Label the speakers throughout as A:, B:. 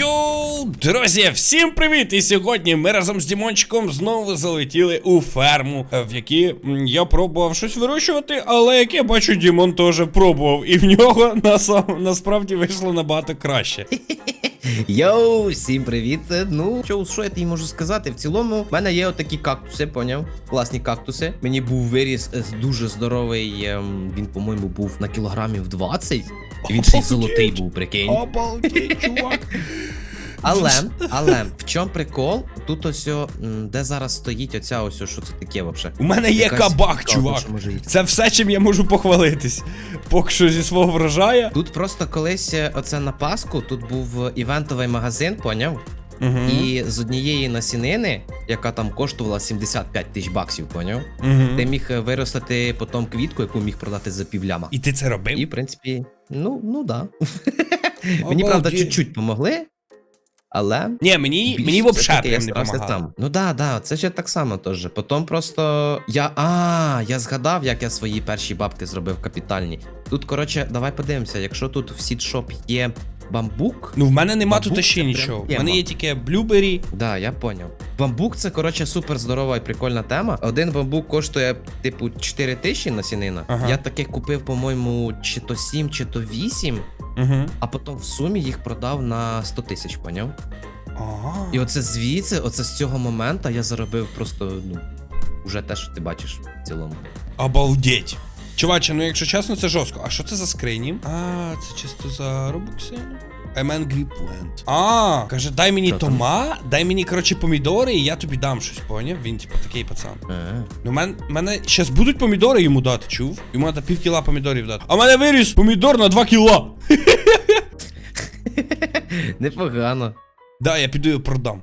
A: Йоу, друзі, всім привіт! І сьогодні ми разом з Дімончиком знову залетіли у ферму, в якій я пробував щось вирощувати, але як я бачу, Дімон теж пробував, і в нього насам- насправді вийшло набагато краще.
B: Йоу, всім привіт. Ну, що, що я тобі можу сказати? В цілому, в мене є отакі кактуси, поняв? Класні кактуси. Мені був виріс е, дуже здоровий. ем, Він, по-моєму, був на кілограмів 20. І він ще й золотий був, прикинь.
A: Обалдеть, чувак.
B: Але, але, в чому прикол? Тут ось, о, м, де зараз стоїть оця ось, о, що це таке вообще?
A: У мене є
B: Якась
A: кабак, чувак.
B: може їсти.
A: Це все, чим я можу похвалитись. Поки що зі свого врожая.
B: Тут просто колись е, оце на Пасху, тут був е, івентовий магазин, поняв?
A: Угу.
B: І з однієї насінини, яка там коштувала 75 тисяч баксів, поняв?
A: Угу.
B: Ти міг е, виростити потім квітку, яку міг продати за півляма.
A: І ти це робив?
B: І, в принципі, ну, ну да. Мені, правда,
A: Обалдеть.
B: чуть-чуть помогли, але.
A: Ні, мені, мені взагалі прям не допомагало.
B: Ну да, да, це ще так само теж. Потім просто. Я. А, я згадав, як я свої перші бабки зробив капітальні. Тут, коротше, давай подивимося, якщо тут в сітшоп є бамбук.
A: Ну, в мене нема
B: Бамбук
A: тут ще
B: це прям
A: нічого. В
B: тема.
A: мене є тільки блюбері.
B: Да, я поняв. Бамбук це, коротше, супер здорова і прикольна тема. Один бамбук коштує, типу, 4 тисячі насінина.
A: Ага.
B: Я таких купив, по-моєму, чи то 7, чи то 8,
A: Угу.
B: а потім в сумі їх продав на 100 тисяч, поняв?
A: Ага.
B: І оце звідси, оце з цього моменту я заробив просто, ну, уже те, що ти бачиш в цілому.
A: Обалдеть. Чуваче, ну якщо чесно, це жорстко. А що це за скрині? А, це чисто за робокси. I'm angry plant. А, каже, дай мені
B: Що там?
A: тома, дай мені, коротше, помідори, і я тобі дам щось, поняв? Він, типу, такий пацан.
B: Ага.
A: Ну, мен, мене щас будуть помідори йому дати, чув? Йому треба пів кіла помідорів дати. А в мене виріс помідор на 2 кіла.
B: Непогано.
A: Да, я піду його продам.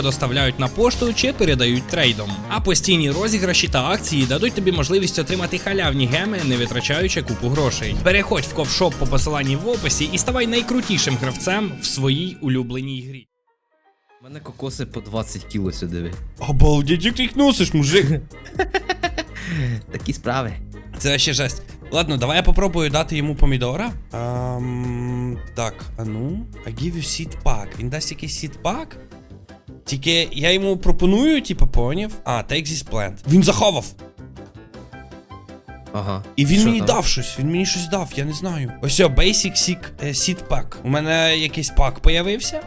C: доставляють на пошту чи передають трейдом. А постійні розіграші та акції дадуть тобі можливість отримати халявні геми, не витрачаючи купу грошей. Переходь в ковшоп по посиланні в описі і ставай найкрутішим гравцем в своїй улюбленій грі.
B: У мене кокоси по 20 кіло сюди.
A: Обалдеть, як ти їх носиш, мужик.
B: Такі справи.
A: Це ще жесть. Ладно, давай я попробую дати йому помідора. Ам, так, а ну. I give you seed pack. Він дасть якийсь seed pack? Тільки я йому пропоную, типу, поняв. А, take this plant. Він заховав.
B: Ага.
A: І він
B: Що
A: мені
B: там?
A: дав щось, він мені щось дав, я не знаю. Ось о, Basic Seed, е, seed Pack. У мене якийсь пак появився.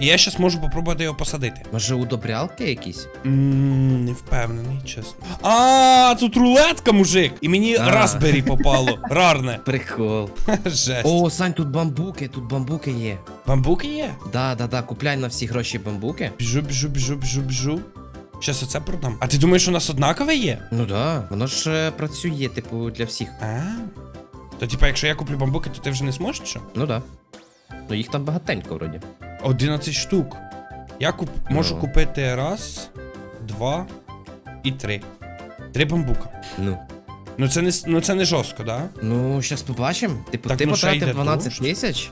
A: І я зараз можу попробувати його посадити.
B: Може, удобрялки якісь?
A: Ммм, не впевнений, чесно. А, тут рулетка, мужик! І мені
B: А.
A: Raspberry попало. Рарне.
B: Прикол.
A: Жесть.
B: О, Сань, тут бамбуки, тут бамбуки є.
A: Бамбуки є?
B: Да, да, да, купляй на всі гроші бамбуки.
A: Біжу, біжу, біжу, біжу, біжу. Щас оце продам. А ти думаєш, у нас однакове є?
B: Ну да, воно ж е, працює, типу, для всіх.
A: А. То типа, якщо я куплю бамбуки, то ти вже не зможеш що?
B: Ну да. Ну їх там багатенько вроді.
A: 11 штук. Я куп... можу
B: Ну.
A: купити раз, два і три. Три бамбука.
B: Ну.
A: Ну це не ну це не жорстко, да?
B: Ну, зараз побачимо. Типу,
A: Так,
B: ти
A: ну,
B: потратив 12 тисяч.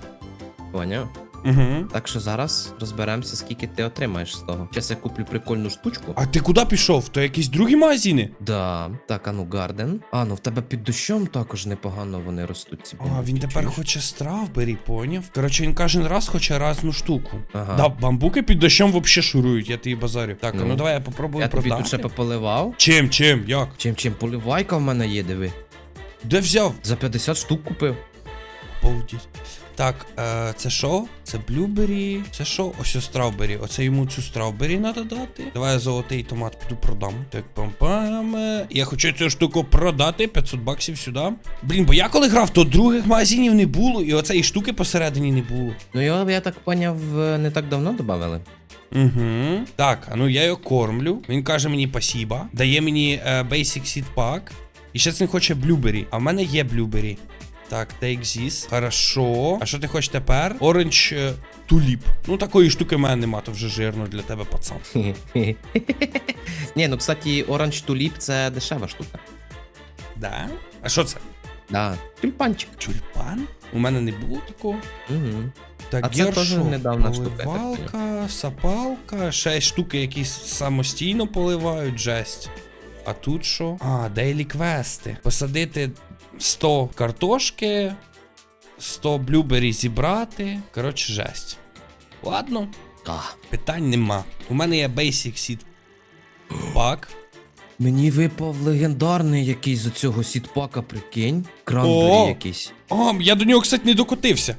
B: Поняв.
A: Угу.
B: Так що зараз розберемося, скільки ти отримаєш з того. Зараз я куплю прикольну штучку.
A: А ти куди пішов? То якісь другі магазини?
B: Да. Так, а ну гарден. А, ну в тебе під дощом також непогано вони ростуть. Ці
A: А,
B: бамбуки,
A: він тепер
B: чуєш?
A: хоче стравбері, поняв? Коротше, він кожен раз хоче разну штуку.
B: Ага.
A: Да, бамбуки під дощом вообще шурують, я тобі базарю. Так,
B: Ну.
A: ну давай я попробую
B: Я тобі тут ще пополивав.
A: Чим, чим, як?
B: Чим чим поливайка в мене є, диви.
A: Де взяв?
B: За 50 штук купив.
A: Обалдеть. Так, е, це що? Це блюбері. Це що? Ось о стравбері. Оце йому цю стравбері треба дати. Давай я золотий томат піду продам. Так, пам-пам. Я хочу цю штуку продати. 500 баксів сюди. Блін, бо я коли грав, то других магазинів не було, і оцеї штуки посередині не було.
B: Ну його, я так поняв, е, не так давно додавали.
A: Угу. Так, а ну я його кормлю. Він каже мені пасіба. Дає мені е, Basic Seed Pack. І ще він хоче блюбері. А в мене є блюбері. Так, take this. Хорошо. А що ти хочеш тепер? Оранж е, туліп. Ну такої штуки в мене нема, то вже жирно для тебе, пацан.
B: Ні, ну кстати, оранж туліп це дешева штука.
A: Да? А що це?
B: Да. Тюльпанчик.
A: Тюльпан? У мене не було такого.
B: Угу.
A: Так,
B: А це теж недавна штука,
A: Поливалка, сапалка, ще штуки, які самостійно поливають, жесть. А тут що? А, дейлі квести. Посадити 100 картошки, 100 блюбері зібрати. Коротше, жесть. Ладно, питань нема. У мене є Basic Seed Pack.
B: Мені випав легендарний якийсь з цього сітпака, прикинь.
A: О!
B: Кранбері якийсь.
A: О, я до нього, кстати, не докотився.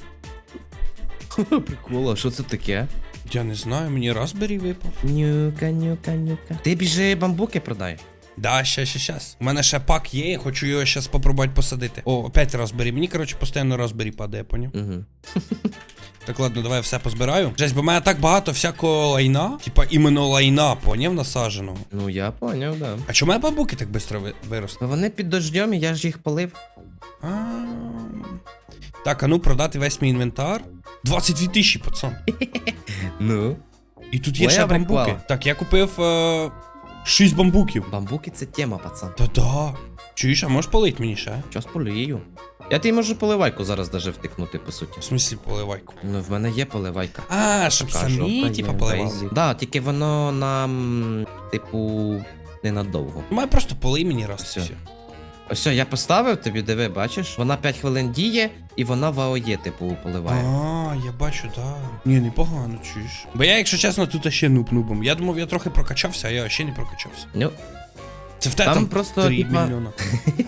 B: Прикол, а що це таке?
A: Я не знаю, мені Raspberry випав.
B: Нюка, нюка, нюка. Ти біжи бамбуки продай.
A: Да, ще, ще, щас. У мене ще пак є, я хочу його зараз попробувати посадити. О, опять Raspberry. Мені, коротше, постійно Raspberry падає, поняв?
B: Угу.
A: Так, ладно, давай все позбираю. Жесть, бо в мене так багато всякого лайна, типа іменно лайна, поняв, насадженого.
B: Ну я поняв, да.
A: А чому мене бабуки так швидко ви- виросли?
B: Ну, Вони під дождем, і я ж їх полив.
A: А. Так, а ну продати весь мій інвентар. 22 тисячі, пацан.
B: Ну.
A: І тут є
B: Моя
A: ще бамбуки. Так, я купив е, 6 бамбуків.
B: Бамбуки це тема, пацан.
A: Та-да. Чуєш, а можеш полить мені ще?
B: Щас полію. Я тобі можу поливайку зараз даже втикнути, по суті.
A: В смислі поливайку.
B: Ну, в мене є поливайка.
A: А, щоб
B: Така
A: самі,
B: жовта
A: типа,
B: є,
A: поливали.
B: Да, тільки воно нам, типу, ненадовго.
A: Має просто полий мені раз. І все.
B: Ось все, я поставив тобі, диви, бачиш? Вона 5 хвилин діє, і вона в АОЄ, типу, поливає.
A: А, я бачу, да. Ні, непогано, чуєш. Бо я, якщо чесно, тут ще нуб нубом. Я думав, я трохи прокачався, а я ще не прокачався.
B: Ну,
A: Це в тебе
B: Там
A: там,
B: просто,
A: 3
B: типа,
A: мільйона.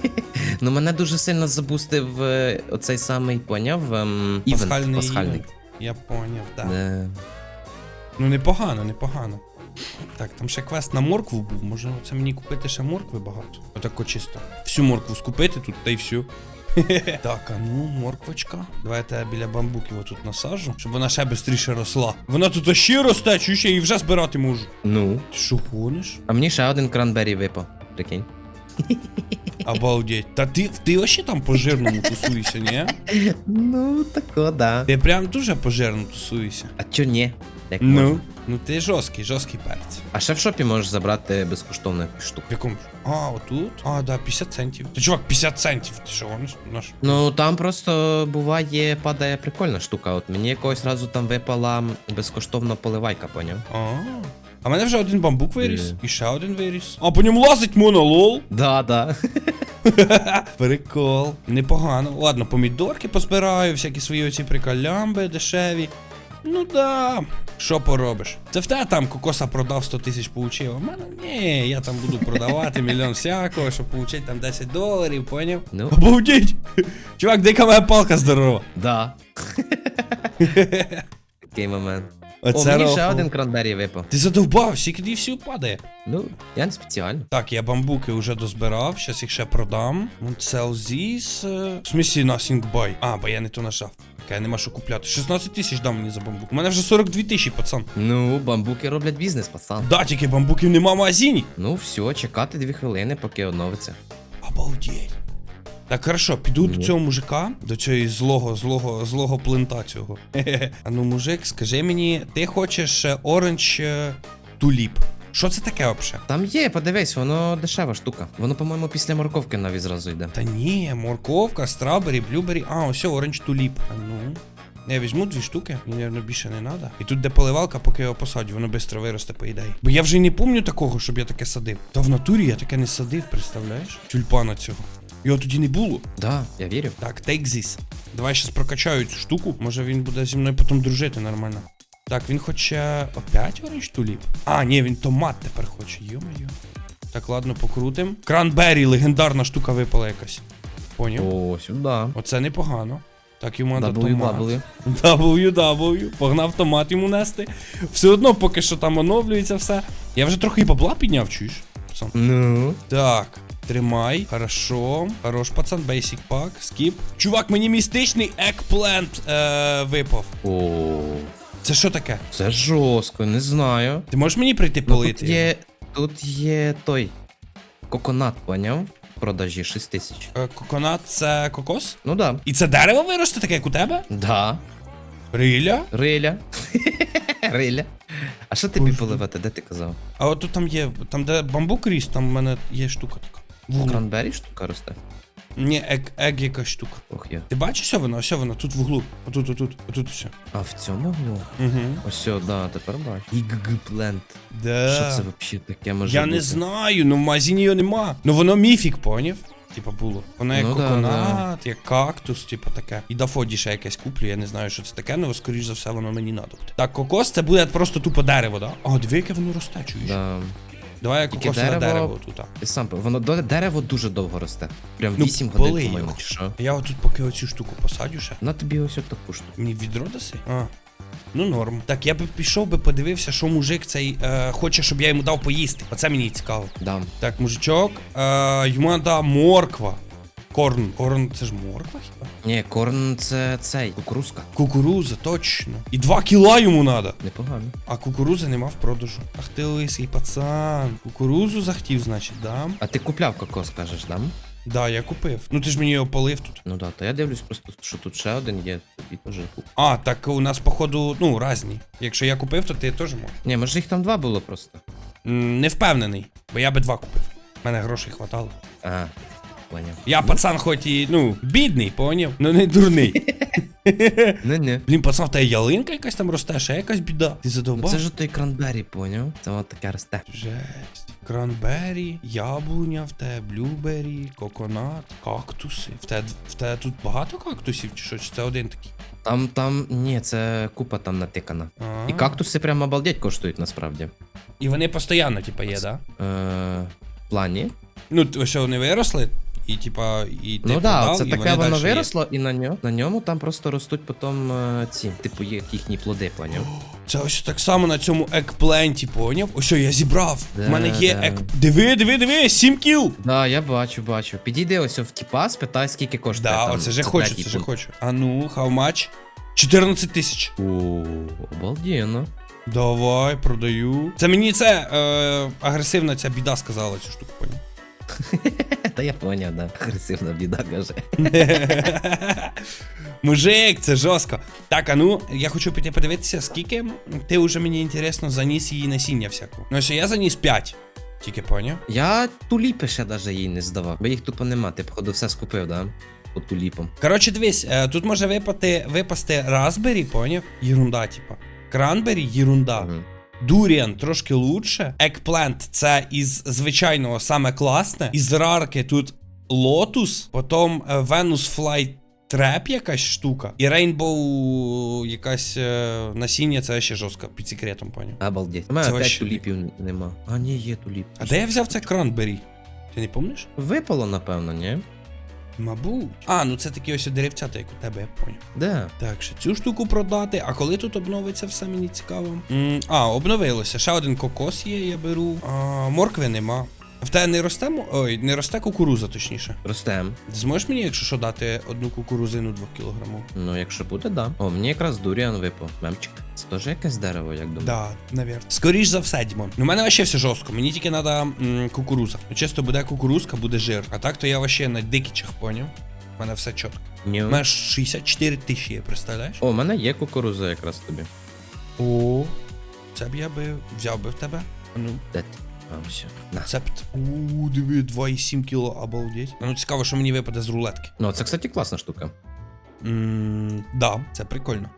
B: ну мене дуже сильно забустив е, оцей самий, поняв? Ем, івент
A: Пасхальний
B: пасхальний.
A: івент. Я поняв, так. Да.
B: Е,
A: Ну непогано, непогано. Так, там ще квест на моркву був. Може це мені купити ще моркви багато. Отако чисто. Всю моркву скупити тут та й всю. Так, а ну, морквочка. Давай я біля бамбуків отут насаджу, щоб вона ще швидше росла. Вона тут ще росте, чуєш, я її вже збирати можу.
B: Ну.
A: Ти що гониш?
B: А мені ще один кранбері випав. Прикинь.
A: Обалдеть. Та ти, ти вообще там по жирному тусуєшся, ні?
B: Ну, тако, да.
A: Ти прям дуже по жирному тусуєшся.
B: А чо ні? Як можна?
A: Ну. Ти жорсткий, жорсткий перець.
B: А ще в шопі можеш забрати безкоштовну якусь штуку.
A: В якому? А, отут? А, да, 50 центів. Та чувак, 50 центів. Ти що гониш? Наш?
B: Ну там просто буває, падає прикольна штука. От мені якогось разу там випала безкоштовна поливайка, поняв?
A: А. А мене вже один бамбук виріс,
B: Е.
A: і ще один виріс. А по ньому лазить моно, лол.
B: Да, да.
A: Прикол. Непогано. Ладно, помідорки позбираю, всякі свої оці приколямби дешеві. Ну да. Що поробиш? Це в тебе там кокоса продав 100 тисяч получив. А в мене ні, я там буду продавати мільйон всякого, щоб получити там 10 доларів, поняв?
B: Ну.
A: Обалдеть! Чувак, дика моя палка здорова.
B: Да. Такий момент. О,
A: Оце
B: мені ще
A: рофл.
B: один кранбері випав.
A: Ти задовбав, скільки всього падає.
B: Ну, я не спеціально.
A: Так, я бамбуки вже дозбирав, зараз їх ще продам. Sell these. е, В смислі nothing buy. А, бо я не то нажав. Я нема що купляти. 16 тисяч дав мені за бамбук. У мене вже 42 тисячі, пацан.
B: Ну, бамбуки роблять бізнес, пацан.
A: Да, тільки бамбуків нема в магазині.
B: Ну, все, чекати дві хвилини, поки оновиться.
A: Обалдеть. Так, хорошо, піду до цього мужика, до цього злого, злого, злого плента цього. А ну, мужик, скажи мені, ти хочеш е, оранж е, туліп. Що це таке взагалі?
B: Там є, подивись, воно дешева штука. Воно, по-моєму, після морковки навіть зразу йде.
A: Та ні, морковка, страбері, блюбері. А, ось оранж туліп. А ну. Я візьму дві штуки, мені, мабуть, більше не треба. І тут де поливалка, поки я його посадю, воно швидко виросте, по ідеї. Бо я вже й не пам'ятаю такого, щоб я таке садив. Та в натурі я таке не садив, представляєш? Тюльпана цього. Його тоді не було.
B: Да, я вірю.
A: Так, take this. Давай щас прокачаю цю штуку. Може він буде зі мною потім дружити нормально. Так, він хоче опять оранж туліп? А, ні, він томат тепер хоче. Йо-моє. Так, ладно, покрутим. Кранбері, легендарна штука випала якась. Поняв?
B: О, сюди.
A: Оце непогано. Так, йому
B: W,
A: томат.
B: W.
A: WW. Погнав томат йому нести. Все одно, поки що там оновлюється все. Я вже трохи і бабла підняв, чуєш? Пацан.
B: Ну.
A: Так, тримай. Хорошо. Хорош, пацан, basic pack, скіп. Чувак, мені містичний екплент е, випав.
B: О,
A: Це що таке?
B: це жорстко, не знаю.
A: Ти можеш мені прийти
B: Ну,
A: полити?
B: тут є. Тут є той. Коконат, поняв? продажі 6 тисяч.
A: Е, Коконат це кокос?
B: Ну да.
A: І це дерево виросте таке, як у тебе?
B: Да.
A: Риля?
B: Риля. Риля. А що тобі поливати? Де ти казав?
A: А от тут там є, там де бамбук ріс, там в мене є штука така. Вуглу.
B: Кранбері штука росте?
A: Ні, ег, ег якась штука.
B: Ох я.
A: Ти бачиш, що воно? Ось воно, тут в углу. Отут, отут, отут все.
B: А в цьому углу?
A: Угу.
B: Ось, о, да, тепер бачу. Ігг плент.
A: Да.
B: Що це взагалі таке може
A: Я
B: бути?
A: не знаю, ну в магазині його нема. Ну воно міфік, поняв? Типа було. Воно як
B: Ну да,
A: коконат, як кактус, типа таке. І дафоді ще якесь куплю, я не знаю, що це таке, але скоріш за все воно мені надо буде. Так, кокос це буде просто тупо дерево, да? А, диви, яке воно росте, чуєш?
B: Да.
A: Давай я
B: Тільки
A: на дерево, тут.
B: Сам воно дерево дуже довго росте. Прям
A: Ну,
B: 8 годин, по-моєму, чи що.
A: Я отут поки оцю штуку посадю ще.
B: На тобі ось таку штуку.
A: Мені відро даси? А. Ну норм. Так, я би пішов би подивився, що мужик цей е, хоче, щоб я йому дав поїсти. Оце мені цікаво.
B: Дам.
A: Так, мужичок, е, йому треба морква. Корн. Корн це ж морква хіба?
B: Ні, корн це цей, кукурузка.
A: Кукуруза, точно. І 2 кіла йому треба.
B: Непогано.
A: А кукурузи нема в продажу. Ах ти лисий пацан. Кукурузу захотів, значить, дам.
B: А ти купляв кокос, кажеш, дам?
A: Да, я купив. Ну ти ж мені його полив тут.
B: Ну да, то я дивлюсь просто, що тут ще один є, тобі теж куп.
A: А, так у нас, походу, ну, разні. Якщо я купив, то ти теж можеш.
B: Ні, може їх там два було просто.
A: М, Не впевнений, бо я би два купив. У мене грошей хватало.
B: Ага, поняв.
A: Я пацан, хоч і, ну, бідний, поняв, ну не дурний.
B: Не, не.
A: Блін, пацан, в тебе ялинка якась там росте, ще якась біда. Ти
B: Ну
A: задовбав?
B: це ж той кранбері, поняв? Це воно таке росте.
A: Жесть. Кранбері, яблуня, в тебе блюбері, коконат, кактуси. В тебе, в тебе тут багато кактусів чи що? Чи це один такий?
B: Там, там, ні, це купа там натикана.
A: А.
B: І кактуси прям обалдеть коштують насправді.
A: І вони постійно, типа, є, да?
B: Е, в плані.
A: Ну, т- ось вони виросли, і типа, і ти
B: ну да,
A: продав,
B: це
A: і
B: таке
A: вони
B: воно
A: дальше є.
B: виросло, і на ньому, на ньому там просто ростуть потім е, ці, типу, є їхні плоди, поняв?
A: Це ось так само на цьому екпленті, поняв? Ось що я зібрав.
B: Да,
A: У мене є
B: да.
A: ек. Диви, диви, диви, 7 кіл!
B: Да, я бачу, бачу. Підійди ось в тіпа, спитай, скільки коштує.
A: Да,
B: там,
A: оце же хочу,
B: третій
A: це же
B: пункт.
A: хочу. А ну, how much? 14 тисяч.
B: О, обалденно.
A: Давай, продаю. Це мені це е, агресивна ця біда сказала цю штуку, поняв?
B: Та я поняв, да. Агресивна біда каже.
A: Мужик, це жорстко. Так, а ну, я хочу піти подивитися, скільки ти вже мені інтересно заніс її насіння всякого. Ну, що я заніс 5. Тільки поняв?
B: Я туліпи ще даже їй не здавав, бо їх тупо нема. Ти, походу, все скупив, да? По туліпам.
A: Коротше, дивись, е, тут може випати, випасти Raspberry, поняв? Єрунда, типа. Кранбері єрунда.
B: Мгм.
A: Дуріан трошки лучше. Екплент це із звичайного саме класне. Із рарки тут Lotus, потім Venus Fly Trap якась штука. І Rainbow якась е, насіння, це ще жорстко, під секретом, поняв.
B: Обалдеть. У мене
A: Це
B: опять
A: вообще-
B: туліпів нема. А, ні, є туліп.
A: А де я взяв це кранбері? Ти не пам'ятаєш?
B: Випало, напевно, ні?
A: Мабуть. А, ну це такі ось деревцята, як у тебе, я поняв.
B: Де?
A: Так, ще цю штуку продати. А коли тут обновиться все мені цікаво? М, а, обновилося. Ще один кокос є, я беру. А, моркви нема. В тебе не росте Ой, не росте кукуруза, точніше.
B: Ростем.
A: Зможеш мені, якщо що, дати одну кукурузину 2 кілограмів?
B: Ну, якщо буде, да. О, мені якраз дуріан випав. Мемчик. Це теж якесь дерево, як думаю.
A: Да, навірно. Скоріш за все, Дімон. Ну, у мене вообще все жорстко. Мені тільки треба кукуруза. Ну, чисто буде кукурузка, буде жир. А так то я вообще на дикічах, поняв? У мене все чітко.
B: Ні.
A: У мене 64 тисячі, є, представляєш?
B: О, у мене є кукуруза якраз тобі.
A: О, це б я би взяв би в тебе. Ну,
B: Де ти? Все. На.
A: Рецепт. У, диви, 2,7 кіло, обалдеть. Ну, цікаво, що мені випаде з рулетки.
B: Ну, це, кстати, класна штука.
A: Ммм, да, це прикольно.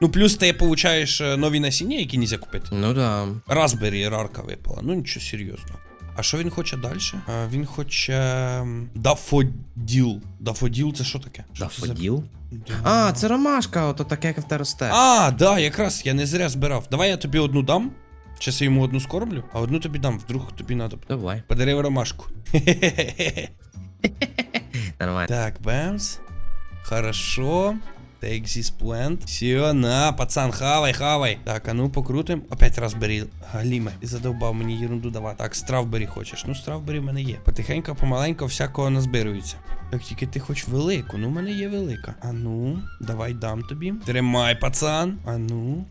A: Ну, плюс ти получаєш е, нові насіння, які нельзя купити.
B: Ну да.
A: Raspberry рарка випала, ну нічого серйозного. А що він хоче далі? А, він хоче. Дафоділ. Дафоділ це що таке? Що це за-
B: Дафоділ?
A: Да.
B: А, це ромашка, ото таке, як в те росте.
A: А, да, якраз я не зря збирав. Давай я тобі одну дам. Зараз я йому одну скормлю, а одну тобі дам, вдруг тобі надо.
B: Давай.
A: Подарив ромашку.
B: Нормально.
A: Так, бэмс. Хорошо. Take this plant. Все, на, пацан, хавай, хавай. Так, а ну покрутим. Опять разбері. Галіме. Ти задовбав мені ерунду давати. Так, стравбері хочеш. Ну, стравбері в мене є. Потихенько, помаленько всякого назбирується. Так, тільки ти хоч велику. Ну, в мене є велика. А ну, давай дам тобі. Тримай, пацан. А ну.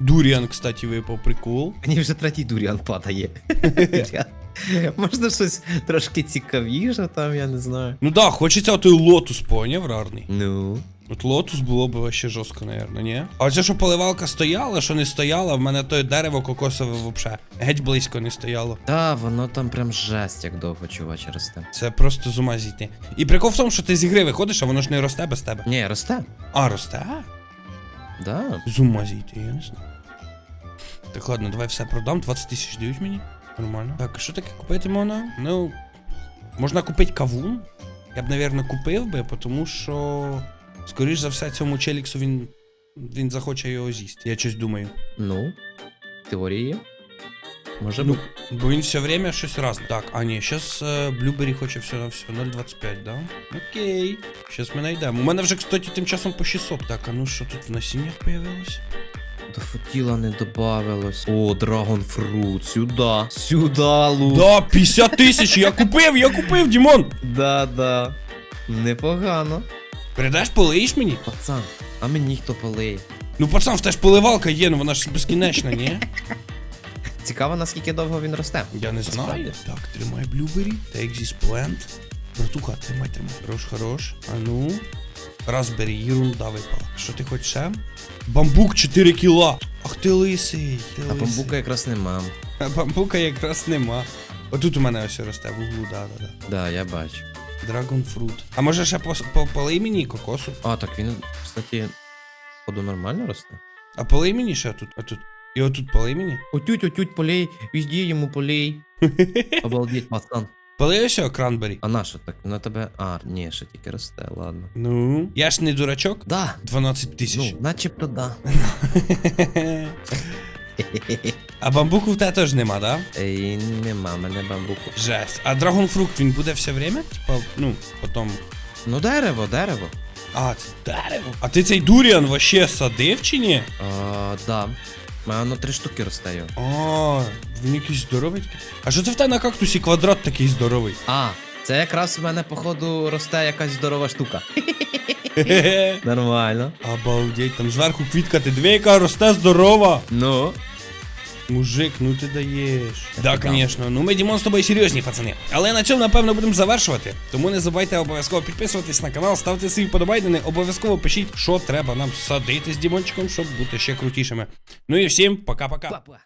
A: Дуріан, кстати, випав прикол.
B: Мені вже третій дуріан падає. Можна щось трошки цікавіше там, я не знаю.
A: Ну да, хочеться отой лотус, поняв, рарний.
B: Ну.
A: От лотус було б вообще жорстко, наверное, ні? А оце, що поливалка стояла, що не стояла, в мене то дерево кокосове вообще геть близько не стояло.
B: Та, воно там прям жесть, як довго чуваче росте.
A: Це просто з ума зійти. І прикол в тому, що ти з ігри виходиш, а воно ж не росте без тебе.
B: Ні, росте.
A: А, росте?
B: Да.
A: З ума зійти, я не знаю. Так, ладно, давай все продам. 20 тисяч дають мені. Нормально. Так, що таке купити можна? Ну. Можна купити кавун. Я б, напевно, купив би, тому що. Скоріш за все, цьому челіксу він. Він захоче його з'їсти. Я щось думаю.
B: Ну. Теорії. Може
A: Ну,
B: бути.
A: бо він все время щось разне. Так, а ні, зараз Блюбері хоче все на все 0.25, да? Окей. Щас ми знайдемо. У мене вже, кстати, тим часом по 600. Так, а ну що тут в насіннях появилось?
B: До футіла не добавилось. О, драгон фрут. Сюда. Сюда, лук.
A: Да, 50 тисяч! Я купив, я купив, Дімон!
B: Да, да. Непогано.
A: Передаш, полиєш мені?
B: Пацан, а мені хто полиє?
A: Ну, пацан, в те ж поливалка є, ну вона ж безкінечна, ні?
B: Цікаво, наскільки довго він росте.
A: Я не знаю. Так, тримай блюбері. Take this plant. Братуха, тримай, тримай. Хорош, хорош. А ну. Разбері, ерунда випала. Що ти хочеш ще? Бамбук 4 кіла. Ах ти лисий. Ти
B: А
A: лисий.
B: бамбука якраз нема.
A: А бамбука якраз нема. Отут у мене ось росте в углу, да, да, да.
B: Да, я бачу.
A: Драгон фрут. А може ще по, по, полий мені кокосу?
B: А, так він, кстати, походу нормально росте.
A: А полий мені ще тут, а тут. І отут полий мені.
B: Отють, отють, полей, везде йому полей. Обалдеть, пацан.
A: Ось його кранбері.
B: А на що так? На тебе. А, ні, ще тільки росте, ладно.
A: Ну. Я ж не дурачок.
B: Да.
A: 12 тисяч.
B: Ну, начебто да.
A: а бамбуку в тебе теж нема, да?
B: Ей, нема мене бамбуку.
A: Жесть. А драгонфрукт він буде все время? Типа, ну, потом.
B: Ну, дерево, дерево.
A: А, це дерево. А ти цей дуріан вообще садив чи ні?
B: А, да. Мене воно три штуки розстає.
A: А, він якийсь здоровий такий. А що це в тебе на кактусі квадрат такий здоровий?
B: А, це якраз в мене, походу, росте якась здорова штука. Нормально.
A: Обалдеть, там зверху квітка, ти дві, яка росте здорова.
B: Ну.
A: Мужик, ну ти даєш. Да,
B: ти
A: звісно. Ну ми Дімон з тобою серйозні, пацани. Але на цьому, напевно, будемо завершувати. Тому не забувайте обов'язково підписуватись на канал, ставте свої вподобайдени, обов'язково пишіть, що треба нам садити з Дімончиком, щоб бути ще крутішими. Ну і всім пока-пока.
B: Папа.